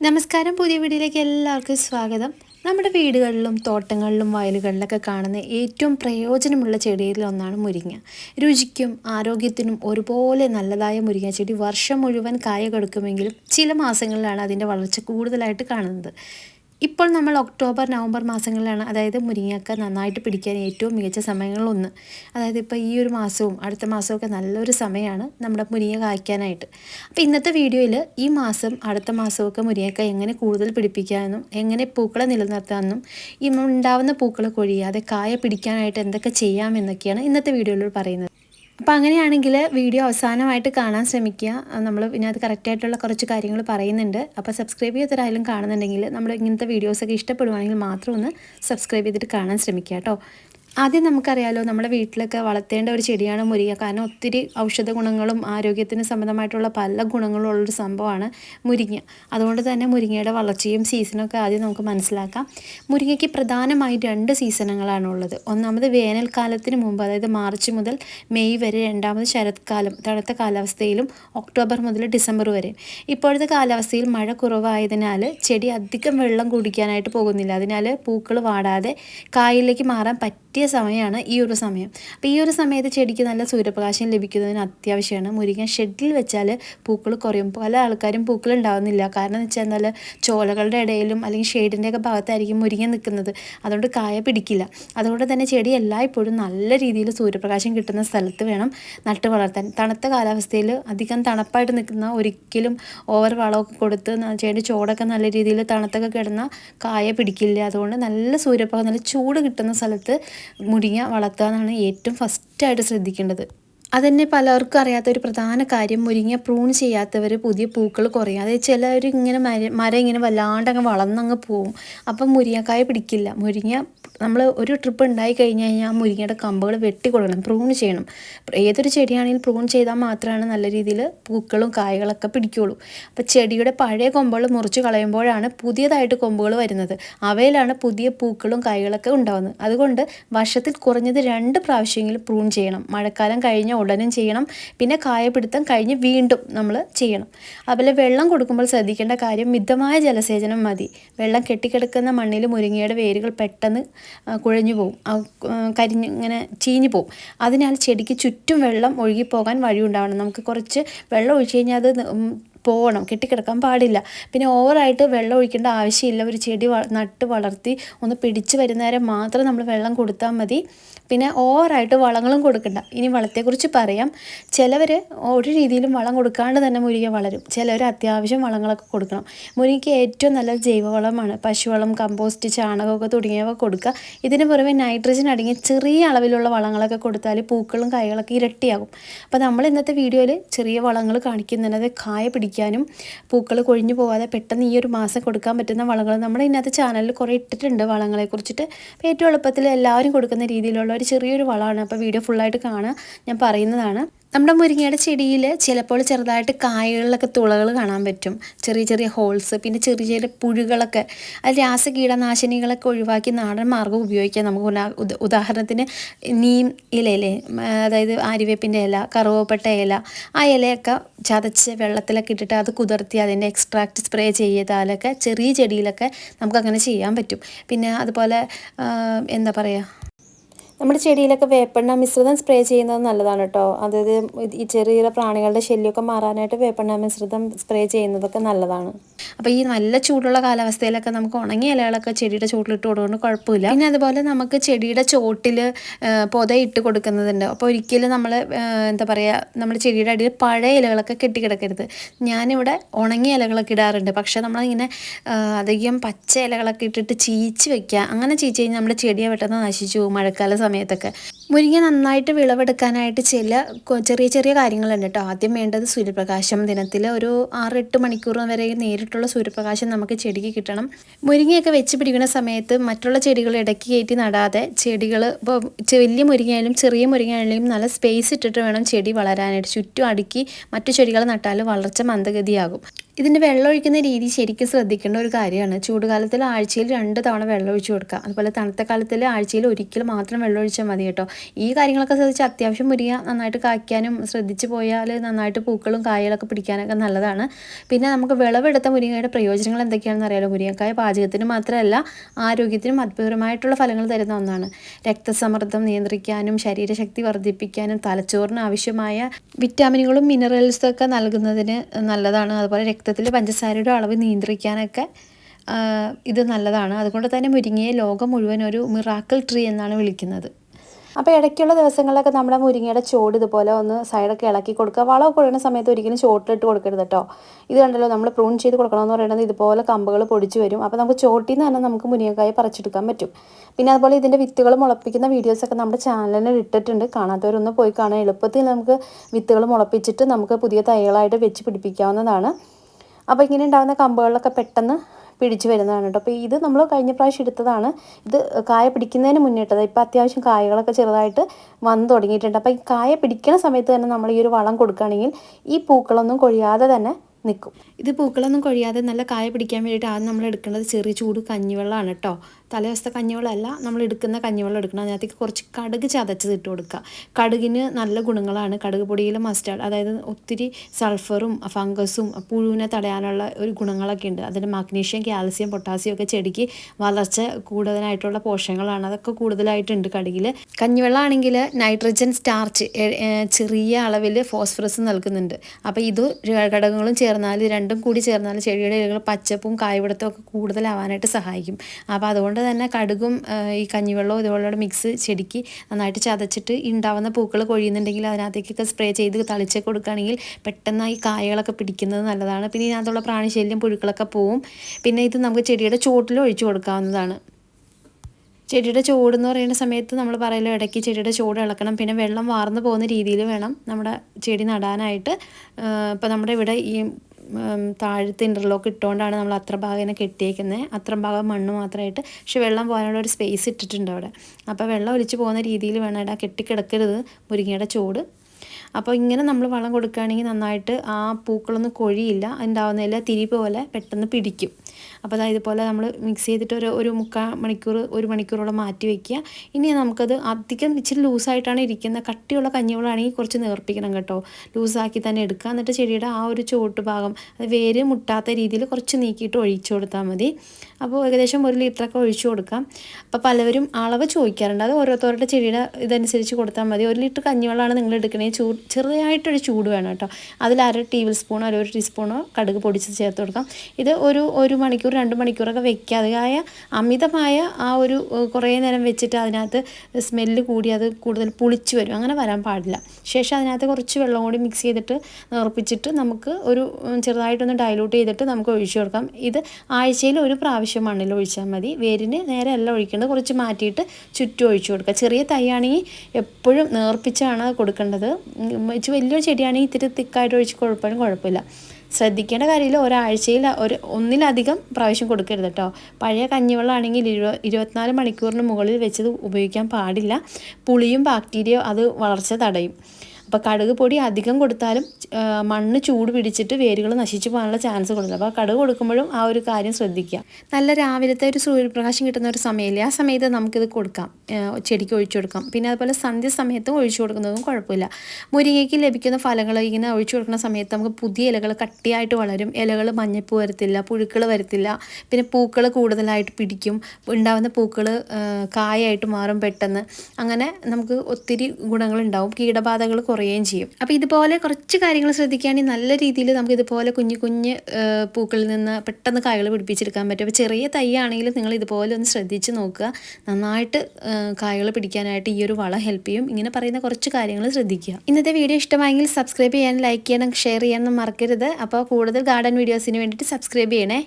നമസ്കാരം. പുതിയ വീഡിയോയിലേക്ക് എല്ലാവർക്കും സ്വാഗതം. നമ്മുടെ വീടുകളിലും തോട്ടങ്ങളിലും വയലുകളിലൊക്കെ കാണുന്ന ഏറ്റവും പ്രയോജനമുള്ള ചെടിയിൽ ഒന്നാണ് മുരിങ്ങ. രുചിക്കും ആരോഗ്യത്തിനും ഒരുപോലെ നല്ലതായ മുരിങ്ങ ചെടി വർഷം മുഴുവൻ കായ കൊടുക്കുമെങ്കിലും ചില മാസങ്ങളിലാണ് അതിന്റെ വളർച്ച കൂടുതലായിട്ട് കാണുന്നത്. ഇപ്പോൾ നമ്മൾ ഒക്ടോബർ നവംബർ മാസങ്ങളിലാണ് അതായത് മുരിങ്ങക്ക നന്നായിട്ട് പിടിക്കാൻ ഏറ്റവും മികച്ച സമയങ്ങളിലൊന്ന്. അതായത് ഇപ്പോൾ ഈ ഒരു മാസവും അടുത്ത മാസവും നല്ലൊരു സമയമാണ് നമ്മുടെ മുരിങ്ങ കായ്ക്കാനായിട്ട്. അപ്പോൾ ഇന്നത്തെ വീഡിയോയിൽ ഈ മാസം അടുത്ത മാസമൊക്കെ മുരിങ്ങക്ക എങ്ങനെ കൂടുതൽ പിടിപ്പിക്കാമെന്നും എങ്ങനെ പൂക്കളെ നിലനിർത്താമെന്നും ഈ ഉണ്ടാവുന്ന പൂക്കളെ കൊഴിയാതെ കായ പിടിക്കാനായിട്ട് എന്തൊക്കെ ചെയ്യാമെന്നൊക്കെയാണ് ഇന്നത്തെ വീഡിയോയിൽ പറയുന്നത്. അപ്പോൾ അങ്ങനെയാണെങ്കിൽ വീഡിയോ അവസാനമായിട്ട് കാണാൻ ശ്രമിക്കുക. നമ്മൾ അത് കറക്റ്റായിട്ടുള്ള കുറച്ച് കാര്യങ്ങൾ പറയുന്നുണ്ട്. അപ്പോൾ സബ്സ്ക്രൈബ് ചെയ്തൊരായാലും കാണുന്നുണ്ടെങ്കിൽ നമ്മൾ ഇങ്ങനത്തെ വീഡിയോസൊക്കെ ഇഷ്ടപ്പെടുവാണെങ്കിൽ മാത്രം ഒന്ന് സബ്സ്ക്രൈബ് ചെയ്തിട്ട് കാണാൻ ശ്രമിക്കുക കേട്ടോ. ആദ്യം നമുക്കറിയാലോ നമ്മുടെ വീട്ടിലൊക്കെ വളർത്തേണ്ട ഒരു ചെടിയാണ് മുരിങ്ങ. കാരണം ഒത്തിരി ഔഷധ ഗുണങ്ങളും ആരോഗ്യത്തിന് സംബന്ധമായിട്ടുള്ള പല ഗുണങ്ങളും ഉള്ളൊരു സംഭവമാണ് മുരിങ്ങ. അതുകൊണ്ട് തന്നെ മുരിങ്ങയുടെ വളർച്ചയും സീസണൊക്കെ ആദ്യം നമുക്ക് മനസ്സിലാക്കാം. മുരിങ്ങയ്ക്ക് പ്രധാനമായി രണ്ട് സീസണുകളാണ് ഉള്ളത്. ഒന്നാമത് വേനൽക്കാലത്തിന് മുമ്പ് അതായത് മാർച്ച് മുതൽ മെയ് വരെ രണ്ടാമത് ശരത്കാലം തണുത്ത കാലാവസ്ഥയിലും ഒക്ടോബർ മുതൽ ഡിസംബർ വരെ. ഇപ്പോഴത്തെ കാലാവസ്ഥയിൽ മഴ കുറവായതിനാൽ ചെടി അധികം വെള്ളം കുടിക്കാനായിട്ട് പോകുന്നില്ല. അതിനാൽ പൂക്കൾ വാടാതെ കായലിലേക്ക് മാറാൻ പറ്റിയ പറ്റിയ സമയമാണ് ഈ ഒരു സമയം. അപ്പോൾ ഈ ഒരു സമയത്ത് ചെടിക്ക് നല്ല സൂര്യപ്രകാശം ലഭിക്കുന്നതിന് അത്യാവശ്യമാണ്. മുരിങ്ങ ഷെഡിൽ വെച്ചാൽ പൂക്കൾ കുറയും. പല ആൾക്കാരും പൂക്കൾ ഉണ്ടാവുന്നില്ല. കാരണം എന്ന് വെച്ചാൽ എന്നാൽ ചോലകളുടെ ഇടയിലും അല്ലെങ്കിൽ ഷെയ്ഡിന്റെയൊക്കെ ഭാഗത്തായിരിക്കും മുരിങ്ങ നിൽക്കുന്നത് അതുകൊണ്ട് കായ പിടിക്കില്ല. അതുകൊണ്ട് തന്നെ ചെടി എല്ലായ്പ്പോഴും നല്ല രീതിയിൽ സൂര്യപ്രകാശം കിട്ടുന്ന സ്ഥലത്ത് വേണം നട്ട് വളർത്താൻ. തണുത്ത കാലാവസ്ഥയിൽ അധികം തണുപ്പായിട്ട് നിൽക്കുന്ന ഒരിക്കലും ഓവർ വളമൊക്കെ കൊടുത്ത് ചെടി ചോടൊക്കെ നല്ല രീതിയിൽ തണുത്തൊക്കെ കിടന്ന കായ പിടിക്കില്ല. അതുകൊണ്ട് നല്ല സൂര്യപ്രകാശം നല്ല ചൂട് കിട്ടുന്ന സ്ഥലത്ത് മുരിങ്ങ വളർത്തുക എന്നാണ് ഏറ്റവും ഫസ്റ്റായിട്ട് ശ്രദ്ധിക്കേണ്ടത്. അതന്നെ പലർക്കും അറിയാത്ത ഒരു പ്രധാന കാര്യം മുരിങ്ങ പ്രൂൺ ചെയ്യാത്തവർ പുതിയ പൂക്കൾ കുറയും. അതായത് ചിലർ ഇങ്ങനെ മര ഇങ്ങനെ വല്ലാണ്ട് അങ്ങ് വളർന്നങ്ങ് പോവും. അപ്പം മുരിങ്ങക്കായ പിടിക്കില്ല. മുരിങ്ങ നമ്മൾ ഒരു ട്രിപ്പ് ഉണ്ടായി കഴിഞ്ഞ് കഴിഞ്ഞാൽ മുരിങ്ങയുടെ കമ്പുകൾ വെട്ടി കൊടുക്കണം പ്രൂൺ ചെയ്യണം. ഏതൊരു ചെടിയാണെങ്കിലും പ്രൂൺ ചെയ്താൽ മാത്രമാണ് നല്ല രീതിയിൽ പൂക്കളും കായകളൊക്കെ പിടിക്കുകയുള്ളൂ അപ്പോൾ ചെടിയുടെ പഴയ കൊമ്പുകൾ മുറിച്ച് കളയുമ്പോഴാണ് പുതിയതായിട്ട് കൊമ്പുകൾ വരുന്നത്. അവയിലാണ് പുതിയ പൂക്കളും കായകളൊക്കെ ഉണ്ടാകുന്നത് അതുകൊണ്ട് വർഷത്തിൽ കുറഞ്ഞത് രണ്ട് പ്രാവശ്യമെങ്കിലും പ്രൂൺ ചെയ്യണം. മഴക്കാലം കഴിഞ്ഞ ഉടനും ചെയ്യണം. പിന്നെ കായപിടുത്തം കഴിഞ്ഞ് വീണ്ടും നമ്മൾ ചെയ്യണം. അതുപോലെ വെള്ളം കൊടുക്കുമ്പോൾ ശ്രദ്ധിക്കേണ്ട കാര്യം മിതമായ ജലസേചനം മതി. വെള്ളം കെട്ടിക്കിടക്കുന്ന മണ്ണിൽ മുരിങ്ങയുടെ വേരുകൾ പെട്ടെന്ന് കുഴഞ്ഞു പോകും കരിഞ്ഞ് ഇങ്ങനെ ചീഞ്ഞു പോകും അതിനാൽ ചെടിക്ക് ചുറ്റും വെള്ളം ഒഴുകിപ്പോകാൻ വഴിയുണ്ടാവണം. നമുക്ക് കുറച്ച് വെള്ളം ഒഴിച്ചു കഴിഞ്ഞാൽ അത് പോകണം കെട്ടിക്കിടക്കാൻ പാടില്ല. പിന്നെ ഓവറായിട്ട് വെള്ളം ഒഴിക്കേണ്ട ആവശ്യമില്ല. ഒരു ചെടി നട്ട് വളർത്തി ഒന്ന് പിടിച്ച് വരുന്നേരം മാത്രം നമ്മൾ വെള്ളം കൊടുത്താൽ മതി. പിന്നെ ഓവറായിട്ട് വളങ്ങളും കൊടുക്കണ്ട. ഇനി വളത്തെക്കുറിച്ച് പറയാം. ചിലവർ ഒരു രീതിയിലും വളം കൊടുക്കാണ്ട് തന്നെ മുരിക വളരും. ചിലവർ അത്യാവശ്യം വളങ്ങളൊക്കെ കൊടുക്കണം. മുരിക്ക് ഏറ്റവും നല്ല ജൈവവളമാണ്. പശുവളം കമ്പോസ്റ്റ് ചാണകമൊക്കെ തുടങ്ങിയവ കൊടുക്കുക. ഇതിന് പുറമെ നൈട്രജൻ അടങ്ങിയ ചെറിയ അളവിലുള്ള വളങ്ങളൊക്കെ കൊടുത്താൽ പൂക്കളും കായകളൊക്കെ ഇരട്ടിയാകും. അപ്പോൾ നമ്മൾ ഇന്നത്തെ വീഡിയോയിൽ ചെറിയ വളങ്ങൾ കാണിക്കുന്നതിനത് കായ പിടിക്കാനും പൂക്കൾ കൊഴിഞ്ഞു പോകാതെ പെട്ടെന്ന് ഈ ഒരു മാസം കൊടുക്കാൻ പറ്റുന്ന വളങ്ങൾ നമ്മുടെ ഇതിനകത്ത് ചാനലിൽ കുറേ ഇട്ടിട്ടുണ്ട് വളങ്ങളെ കുറിച്ചിട്ട്. അപ്പോൾ ഏറ്റവും എളുപ്പത്തിൽ എല്ലാവരും കൊടുക്കുന്ന രീതിയിലുള്ള ഒരു ചെറിയൊരു വളമാണ്. അപ്പോൾ വീഡിയോ ഫുള്ളായിട്ട് കാണുക ഞാൻ പറയുന്നതാണ്. നമ്മുടെ മുരിങ്ങയുടെ ചെടിയിൽ ചിലപ്പോൾ ചെറുതായിട്ട് കായകളിലൊക്കെ തുളകൾ കാണാൻ പറ്റും. ചെറിയ ചെറിയ ഹോൾസ് പിന്നെ ചെറിയ ചെറിയ പുഴുകളൊക്കെ. അത് രാസ കീടനാശിനികളൊക്കെ ഒഴിവാക്കി നാടൻ മാർഗം ഉപയോഗിക്കാം. നമുക്ക് ഉദാഹരണത്തിന് നീം ഇലയിലെ അതായത് ആര്യവേപ്പിന്റെ ഇല കറുവപ്പട്ട ഇല ആ ഇലയൊക്കെ ചതച്ച് വെള്ളത്തിലൊക്കെ ഇട്ടിട്ട് അത് കുതിർത്തി അതിന്റെ എക്സ്ട്രാക്റ്റ് സ്പ്രേ ചെയ്താലൊക്കെ ചെറിയ ചെടിയിലൊക്കെ നമുക്കങ്ങനെ ചെയ്യാൻ പറ്റും. പിന്നെ അതുപോലെ എന്താ പറയുക നമ്മുടെ ചെടിയിലൊക്കെ വേപ്പെണ്ണ മിശ്രിതം സ്പ്രേ ചെയ്യുന്നത് നല്ലതാണ് കേട്ടോ അതായത് ഈ ചെറിയ പ്രാണികളുടെ ശല്യമൊക്കെ മാറാനായിട്ട് വേപ്പെണ്ണ മിശ്രിതം സ്പ്രേ ചെയ്യുന്നതൊക്കെ നല്ലതാണ്. അപ്പോൾ ഈ നല്ല ചൂടുള്ള കാലാവസ്ഥയിലൊക്കെ നമുക്ക് ഉണങ്ങിയ ഇലകളൊക്കെ ചെടിയുടെ ചൂട്ടിലിട്ട് കൊടുക്കൊണ്ട് കുഴപ്പമില്ല. പിന്നെ അതുപോലെ നമുക്ക് ചെടിയുടെ ചോട്ടിൽ പൊത ഇട്ട് കൊടുക്കുന്നതുണ്ട്. അപ്പോൾ ഒരിക്കലും നമ്മൾ എന്താ പറയുക നമ്മൾ ചെടിയുടെ അടിയിൽ പഴയ ഇലകളൊക്കെ കെട്ടിക്കിടക്കരുത്. ഞാനിവിടെ ഉണങ്ങിയ ഇലകളൊക്കെ ഇടാറുണ്ട്. പക്ഷേ നമ്മളിങ്ങനെ അധികം പച്ച ഇലകളൊക്കെ ഇട്ടിട്ട് ചീച്ച് വെക്കുക അങ്ങനെ ചീച്ച് കഴിഞ്ഞാൽ നമ്മുടെ ചെടിയെ പെട്ടെന്ന് നശിച്ചു പോകും. മഴക്കാല സമയത്തൊക്കെ. മുരിങ്ങ നന്നായിട്ട് വിളവെടുക്കാനായിട്ട് ചില ചെറിയ ചെറിയ കാര്യങ്ങളുണ്ട് കേട്ടോ. ആദ്യം വേണ്ടത് സൂര്യപ്രകാശം. ദിനത്തിൽ ഒരു ആറെട്ട് മണിക്കൂർ വരെ നേരിട്ടുള്ള സൂര്യപ്രകാശം നമുക്ക് ചെടിക്ക് കിട്ടണം. മുരിങ്ങയൊക്കെ വെച്ച് പിടിക്കുന്ന സമയത്ത് മറ്റുള്ള ചെടികൾ ഇടയ്ക്ക് കയറ്റി നടാതെ ചെടികൾ ഇപ്പോൾ വലിയ മുരിങ്ങയാലും ചെറിയ മുരിങ്ങയായാലും നല്ല സ്പേസ് ഇട്ടിട്ട് വേണം ചെടി വളരാനായിട്ട്. ചുറ്റും അടുക്കി മറ്റു ചെടികൾ നട്ടാൽ വളർച്ച മന്ദഗതിയാകും. ഇതിന്റെ വെള്ളം ഒഴിക്കുന്ന രീതി ശരിക്കും ശ്രദ്ധിക്കേണ്ട ഒരു കാര്യമാണ്. ചൂടുകാലത്തിൽ ആഴ്ചയിൽ രണ്ട് തവണ വെള്ളം ഒഴിച്ചു കൊടുക്കുക. അതുപോലെ തണുത്ത കാലത്തിൽ ആഴ്ചയിൽ ഒരിക്കൽ മാത്രം വെള്ളം ഒഴിച്ചാൽ മതി കേട്ടോ. ഈ കാര്യങ്ങളൊക്കെ ശ്രദ്ധിച്ച് അത്യാവശ്യം മുരിക നന്നായിട്ട് കായ്ക്കാനും ശ്രദ്ധിച്ച് പോയാൽ നന്നായിട്ട് പൂക്കളും കായകളൊക്കെ പിടിക്കാനൊക്കെ നല്ലതാണ്. പിന്നെ നമുക്ക് വിളവെടുത്ത മുരിങ്ങയുടെ പ്രയോജനങ്ങൾ എന്തൊക്കെയാണെന്ന് അറിയാലോ? മുരിങ്ങക്കായ പാചകത്തിന് മാത്രമല്ല ആരോഗ്യത്തിനും അത്ഭുതമായിട്ടുള്ള ഫലങ്ങൾ തരുന്ന ഒന്നാണ്. രക്തസമ്മർദ്ദം നിയന്ത്രിക്കാനും ശരീരശക്തി വർദ്ധിപ്പിക്കാനും തലച്ചോറിന് ആവശ്യമായ വിറ്റാമിനുകളും മിനറൽസും ഒക്കെ നൽകുന്നതിന് നല്ലതാണ്. അതുപോലെ രക്തത്തിൽ പഞ്ചസാരയുടെ അളവ് നിയന്ത്രിക്കാനൊക്കെ ഇത് നല്ലതാണ്. അതുകൊണ്ട് തന്നെ മുരിങ്ങയെ ലോകം മുഴുവൻ ഒരു മിറാക്കിൾ ട്രീ എന്നാണ് വിളിക്കുന്നത്. അപ്പോൾ ഇടയ്ക്കുള്ള ദിവസങ്ങളിലൊക്കെ നമ്മുടെ മുരിങ്ങയുടെ ചോട് ഇതുപോലെ ഒന്ന് സൈഡൊക്കെ ഇളക്കി കൊടുക്കുക. വളമൊക്കെ കൊടുക്കുന്ന സമയത്ത് ഒരിക്കലും ചോട്ടിലിട്ട് കൊടുക്കരുത് കേട്ടോ ഇത് കണ്ടല്ലോ നമ്മൾ പ്രൂൺ ചെയ്ത് കൊടുക്കണമെന്ന് പറയുന്നത് ഇതുപോലെ കമ്പുകൾ പൊടിച്ച് വരും. അപ്പോൾ നമുക്ക് ചോട്ടിൽ നിന്ന് തന്നെ നമുക്ക് മുരിങ്ങക്കായ പറിച്ചെടുക്കാൻ പറ്റും. പിന്നെ അതുപോലെ ഇതിന്റെ വിത്തുകൾ മുളപ്പിക്കുന്ന വീഡിയോസൊക്കെ നമ്മുടെ ചാനലിൽ ഇട്ടിട്ടുണ്ട്. കാണാത്തവരൊന്ന് പോയി കാണാൻ എളുപ്പത്തിൽ നമുക്ക് വിത്തുകൾ മുളപ്പിച്ചിട്ട് നമുക്ക് പുതിയ തൈകളായിട്ട് വെച്ച് പിടിപ്പിക്കാവുന്നതാണ്. അപ്പോൾ ഇങ്ങനെ ഉണ്ടാകുന്ന കമ്പുകളിലൊക്കെ പെട്ടെന്ന് പിടിച്ചു വരുന്നതാണ് കേട്ടോ. അപ്പോൾ ഇത് നമ്മൾ കഴിഞ്ഞ പ്രാവശ്യം എടുത്തതാണ്. ഇത് കായ പിടിക്കുന്നതിന് മുന്നേ ഇട്ടത്. ഇപ്പോൾ അത്യാവശ്യം കായകളൊക്കെ ചെറുതായിട്ട് വന്ന് തുടങ്ങിയിട്ടുണ്ട്. അപ്പോൾ ഈ കായ പിടിക്കുന്ന സമയത്ത് തന്നെ നമ്മൾ ഈ ഒരു വളം കൊടുക്കുകയാണെങ്കിൽ ഈ പൂക്കളൊന്നും കൊഴിയാതെ തന്നെ നിൽക്കും ഇത് പൂക്കളൊന്നും കൊഴിയാതെ നല്ല കായ പിടിക്കാൻ വേണ്ടിയിട്ട് ആദ്യം നമ്മൾ എടുക്കേണ്ടത് ചെറിയ ചൂട് കഞ്ഞിവെള്ളമാണ് കേട്ടോ തലേദിവസത്തെ കഞ്ഞിവെള്ളമല്ല നമ്മൾ എടുക്കുന്ന കഞ്ഞിവെള്ളം എടുക്കണം. അതിനകത്തേക്ക് കുറച്ച് കടുക് ചതച്ചത് ഇട്ട് കൊടുക്കുക. കടുകിന് നല്ല ഗുണങ്ങളാണ്. കടുക് പൊടിയിൽ മസ്റ്റാർഡ് അതായത് ഒത്തിരി സൾഫറും ഫംഗസും പുഴുവിനെ തടയാനുള്ള ഒരു ഗുണങ്ങളൊക്കെ ഉണ്ട്. അതിന് മഗ്നീഷ്യം കാൽസ്യം പൊട്ടാസ്യം ഒക്കെ ചെടിക്ക് വളർച്ച കൂടുതലായിട്ടുള്ള പോഷകങ്ങളാണ്. അതൊക്കെ കൂടുതലായിട്ടുണ്ട് കടുകിൽ. കഞ്ഞിവെള്ളമാണെങ്കിൽ നൈട്രജൻ സ്റ്റാർച്ച് ചെറിയ അളവിൽ ഫോസ്ഫറസ് നൽകുന്നുണ്ട്. അപ്പോൾ ഇത് ഘടകങ്ങളും ചേർന്നാൽ രണ്ടും കൂടി ചേർന്നാൽ ചെടിയുടെ ഇലകൾ പച്ചപ്പും കായ്പിടുത്തവും ഒക്കെ കൂടുതലാവാനായിട്ട് സഹായിക്കും. അപ്പോൾ അതുകൊണ്ട് തന്നെ കടുകും ഈ കഞ്ഞിവെള്ളവും ഇതുപോലുള്ള മിക്സ് ചെടിക്ക് നന്നായിട്ട് ചതച്ചിട്ട് ഉണ്ടാവുന്ന പൂക്കൾ കൊഴിയുന്നുണ്ടെങ്കിൽ അതിനകത്തേക്കൊക്കെ സ്പ്രേ ചെയ്ത് തളിച്ച് കൊടുക്കുകയാണെങ്കിൽ പെട്ടെന്ന് ഈ കായകളൊക്കെ പിടിക്കുന്നത് നല്ലതാണ്. പിന്നെ ഇതിനകത്തുള്ള പ്രാണിശല്യം പുഴുക്കളൊക്കെ പോവും. പിന്നെ ഇത് നമുക്ക് ചെടിയുടെ ചുവട്ടിലും ഒഴിച്ചു കൊടുക്കാവുന്നതാണ്. ചെടിയുടെ ചൂട് എന്ന് പറയുന്ന സമയത്ത് നമ്മൾ പറയലോ ഇടയ്ക്ക് ചെടിയുടെ ചൂട് ഇളക്കണം പിന്നെ വെള്ളം വാർന്നു പോകുന്ന രീതിയിൽ വേണം നമ്മുടെ ചെടി നടാനായിട്ട്. ഇപ്പോൾ നമ്മുടെ ഇവിടെ ഈ താഴത്തെ ഇന്റർലോക്ക് ഇട്ടുകൊണ്ടാണ് നമ്മൾ അത്ര ഭാഗം കെട്ടിയേക്കുന്നത് അത്ര ഭാഗം മണ്ണ് മാത്രമായിട്ട്. പക്ഷെ വെള്ളം പോകാനുള്ള ഒരു സ്പേസ് ഇട്ടിട്ടുണ്ട് അവിടെ. അപ്പോൾ വെള്ളം ഒലിച്ച് പോകുന്ന രീതിയിൽ വേണം ഇടാ കെട്ടിക്കിടക്കരുത് മുരിങ്ങയുടെ ചൂട്. അപ്പോൾ ഇങ്ങനെ നമ്മൾ വളം കൊടുക്കുകയാണെങ്കിൽ നന്നായിട്ട് ആ പൂക്കളൊന്നും കൊഴിയില്ല ഉണ്ടാവുന്നതില്ല തിരി പോലെ പെട്ടെന്ന് പിടിക്കും. അപ്പോൾ അതായത് ഇതുപോലെ നമ്മൾ മിക്സ് ചെയ്തിട്ട് ഒരു ഒരു മുക്കാൽ മണിക്കൂർ ഒരു മണിക്കൂറോളം മാറ്റി വയ്ക്കുക ഇനി നമുക്കത് അധികം ഇച്ചിരി ലൂസായിട്ടാണ് ഇരിക്കുന്നത്. കട്ടിയുള്ള കഞ്ഞിവളാണെങ്കിൽ കുറച്ച് നേർപ്പിക്കണം കേട്ടോ. ലൂസാക്കി തന്നെ എടുക്കുക. എന്നിട്ട് ചെടിയുടെ ആ ഒരു ചുവട്ട് ഭാഗം അത് വേര് മുട്ടാത്ത രീതിയിൽ കുറച്ച് നീക്കിയിട്ട് ഒഴിച്ചു കൊടുത്താൽ മതി. അപ്പോൾ ഏകദേശം ഒരു ലിറ്ററൊക്കെ ഒഴിച്ചു കൊടുക്കാം. അപ്പോൾ പലവരും അളവ് ചോദിക്കാറുണ്ട്. അത് ഓരോരുത്തരുടെ ചെടിയുടെ ഇതനുസരിച്ച് കൊടുത്താൽ മതി. ഒരു ലിറ്റർ കഞ്ഞിവെള്ളമാണ് നിങ്ങൾ എടുക്കണേ. ചൂ ചെറുതായിട്ടൊരു ചൂട് വേണം കേട്ടോ. അതിൽ അര ടേബിൾ സ്പൂണോ അല്ലെങ്കിൽ ഒരു ടീസ്പൂണോ കടുക് പൊടിച്ച് ചേർത്ത് കൊടുക്കാം. ഇത് ഒരു ഒരു മണിക്കൂർ രണ്ട് മണിക്കൂറൊക്കെ വെക്കാതെയായ അമിതമായ ആ ഒരു കുറേ നേരം വെച്ചിട്ട് അതിനകത്ത് സ്മെല്ല് കൂടി അത് കൂടുതൽ പുളിച്ച് വരും. അങ്ങനെ വരാൻ പാടില്ല. ശേഷം അതിനകത്ത് കുറച്ച് വെള്ളം കൂടി മിക്സ് ചെയ്തിട്ട് നിറപ്പിച്ചിട്ട് നമുക്ക് ഒരു ചെറുതായിട്ടൊന്ന് ഡൈലൂട്ട് ചെയ്തിട്ട് നമുക്ക് ഒഴിച്ചു കൊടുക്കാം. ഇത് ആഴ്ചയിൽ ഒരു പ്രാവശ്യം മണ്ണിൽ ഒഴിച്ചാൽ മതി. വേരിന് നേരെ എല്ലാം ഒഴിക്കേണ്ടത്. കുറച്ച് മാറ്റിയിട്ട് ചുറ്റും ഒഴിച്ചു കൊടുക്കുക. ചെറിയ തൈയാണെങ്കിൽ എപ്പോഴും നേർപ്പിച്ചാണ് കൊടുക്കേണ്ടത്. ഉം, ഇച്ചിരി വലിയൊരു ചെടിയാണെങ്കിൽ ഇത്തിരി തിക്കായിട്ട് ഒഴിച്ച് കുഴപ്പമില്ല കുഴപ്പമില്ല. ശ്രദ്ധിക്കേണ്ട കാര്യമില്ല ഒരാഴ്ചയിൽ ഒരു ഒന്നിലധികം പ്രാവശ്യം കൊടുക്കരുത് കേട്ടോ. പഴയ കഞ്ഞിവെള്ളമാണെങ്കിൽ ഇരുപ ഇരുപത്തിനാല് മണിക്കൂറിന് മുകളിൽ വെച്ചത് ഉപയോഗിക്കാൻ പാടില്ല. പുളിയും ബാക്ടീരിയ അത് വളർച്ച തടയും. അപ്പോൾ കടുക് പൊടി അധികം കൊടുത്താലും മണ്ണ് ചൂട് പിടിച്ചിട്ട് വേരുകൾ നശിച്ചു പോകാനുള്ള ചാൻസ് കൂടുതൽ അപ്പോൾ കടുക് കൊടുക്കുമ്പോഴും ആ ഒരു കാര്യം ശ്രദ്ധിക്കുക. നല്ല രാവിലത്തെ ഒരു സൂര്യപ്രകാശം കിട്ടുന്ന ഒരു സമയമില്ലേ ആ സമയത്ത് നമുക്കിത് കൊടുക്കാം. ചെടിക്ക് ഒഴിച്ചു കൊടുക്കാം. പിന്നെ അതുപോലെ സന്ധ്യ സമയത്തും ഒഴിച്ചു കൊടുക്കുന്നതും കുഴപ്പമില്ല. മുരിങ്ങയ്ക്ക് ലഭിക്കുന്ന ഫലങ്ങൾ ഇങ്ങനെ ഒഴിച്ചു കൊടുക്കുന്ന സമയത്ത് നമുക്ക് പുതിയ ഇലകൾ കട്ടിയായിട്ട് വളരും. ഇലകൾ മഞ്ഞപ്പൂ വരത്തില്ല പുഴുക്കൾ വരത്തില്ല. പിന്നെ പൂക്കൾ കൂടുതലായിട്ട് പിടിക്കും. ഉണ്ടാവുന്ന പൂക്കൾ കായായിട്ട് മാറും പെട്ടെന്ന്. അങ്ങനെ നമുക്ക് ഒത്തിരി ഗുണങ്ങളുണ്ടാവും. കീടബാധകൾ കുറയുകയും ചെയ്യും. അപ്പോൾ ഇതുപോലെ കുറച്ച് കാര്യങ്ങൾ ശ്രദ്ധിക്കുകയാണെങ്കിൽ നല്ല രീതിയിൽ നമുക്ക് ഇതുപോലെ കുഞ്ഞു കുഞ്ഞ് പൂക്കളിൽ നിന്ന് പെട്ടെന്ന് കായകൾ പിടിപ്പിച്ചെടുക്കാൻ പറ്റും. അപ്പോൾ ചെറിയ തൈ ആണെങ്കിലും നിങ്ങൾ ഇതുപോലെ ഒന്ന് ശ്രദ്ധിച്ച് നോക്കുക. നന്നായിട്ട് കായകൾ പിടിക്കാനായിട്ട് ഈ ഒരു വള ഹെൽപ്പ് ചെയ്യും. ഇങ്ങനെ പറയുന്ന കുറച്ച് കാര്യങ്ങൾ ശ്രദ്ധിക്കുക. ഇന്നത്തെ വീഡിയോ ഇഷ്ടമായെങ്കിൽ സബ്സ്ക്രൈബ് ചെയ്യാൻ ലൈക്ക് ചെയ്യണം ഷെയർ ചെയ്യാനും മറക്കരുത്. അപ്പോൾ കൂടുതൽ ഗാർഡൻ വീഡിയോസിന് വേണ്ടിയിട്ട് സബ്സ്ക്രൈബ് ചെയ്യണേ.